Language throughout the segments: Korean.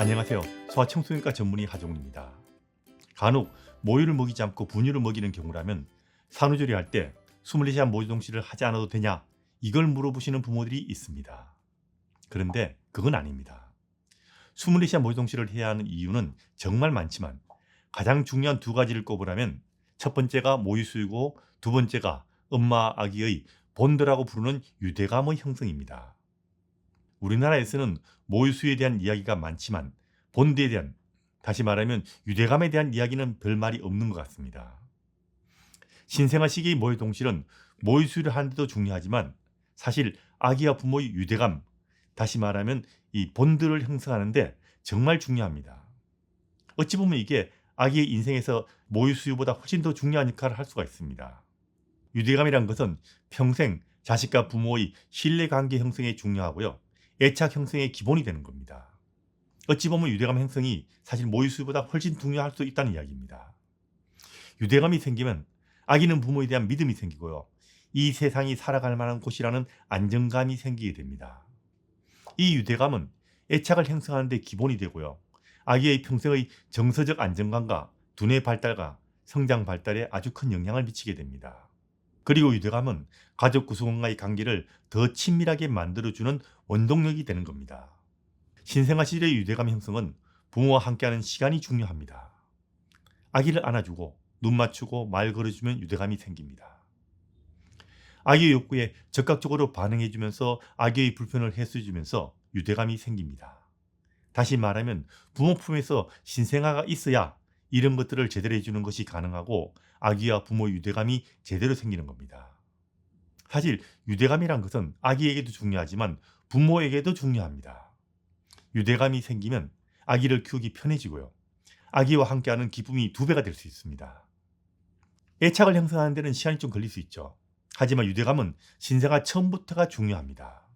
안녕하세요. 소아청소년과 전문의 하종훈입니다. 간혹 모유를 먹이지 않고 분유를 먹이는 경우라면 산후조리 할 때 24시간 모유 동시를 하지 않아도 되냐 이걸 물어보시는 부모들이 있습니다. 그런데 그건 아닙니다. 24시간 모유 동시를 해야 하는 이유는 정말 많지만 가장 중요한 두 가지를 꼽으라면 첫 번째가 모유 수유고 두 번째가 엄마 아기의 본드라고 부르는 유대감의 형성입니다. 우리나라에서는 모유수유에 대한 이야기가 많지만 본드에 대한 다시 말하면 유대감에 대한 이야기는 별 말이 없는 것 같습니다. 신생아 시기의 모유 동실은 모유수유를 하는데도 중요하지만 사실 아기와 부모의 유대감, 다시 말하면 이 본드를 형성하는데 정말 중요합니다. 어찌 보면 이게 아기의 인생에서 모유수유보다 훨씬 더 중요한 역할을 할 수가 있습니다. 유대감이란 것은 평생 자식과 부모의 신뢰 관계 형성에 중요하고요. 애착 형성의 기본이 되는 겁니다. 어찌 보면 유대감 형성이 사실 모유수유보다 훨씬 중요할 수 있다는 이야기입니다. 유대감이 생기면 아기는 부모에 대한 믿음이 생기고요. 이 세상이 살아갈 만한 곳이라는 안정감이 생기게 됩니다. 이 유대감은 애착을 형성하는 데 기본이 되고요. 아기의 평생의 정서적 안정감과 두뇌 발달과 성장 발달에 아주 큰 영향을 미치게 됩니다. 그리고 유대감은 가족 구성원과의 관계를 더 친밀하게 만들어주는 원동력이 되는 겁니다. 신생아 시절의 유대감 형성은 부모와 함께하는 시간이 중요합니다. 아기를 안아주고 눈 맞추고 말 걸어주면 유대감이 생깁니다. 아기의 욕구에 적극적으로 반응해주면서 아기의 불편을 해소해주면서 유대감이 생깁니다. 다시 말하면 부모 품에서 신생아가 있어야 이런 것들을 제대로 해주는 것이 가능하고 아기와 부모의 유대감이 제대로 생기는 겁니다. 사실 유대감이란 것은 아기에게도 중요하지만 부모에게도 중요합니다. 유대감이 생기면 아기를 키우기 편해지고요. 아기와 함께하는 기쁨이 두 배가 될 수 있습니다. 애착을 형성하는 데는 시간이 좀 걸릴 수 있죠. 하지만 유대감은 신생아 처음부터가 중요합니다.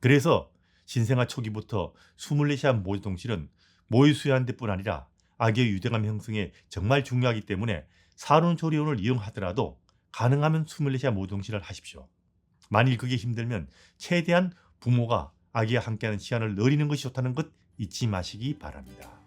그래서 신생아 초기부터 24시간 모유 동실은 모유 수유하는 데뿐 아니라 아기의 유대감 형성에 정말 중요하기 때문에 산후조리원을 이용하더라도 가능하면 24시간 모유 동실을 하십시오. 만일 그게 힘들면 최대한 부모가 아기와 함께하는 시간을 늘리는 것이 좋다는 것 잊지 마시기 바랍니다.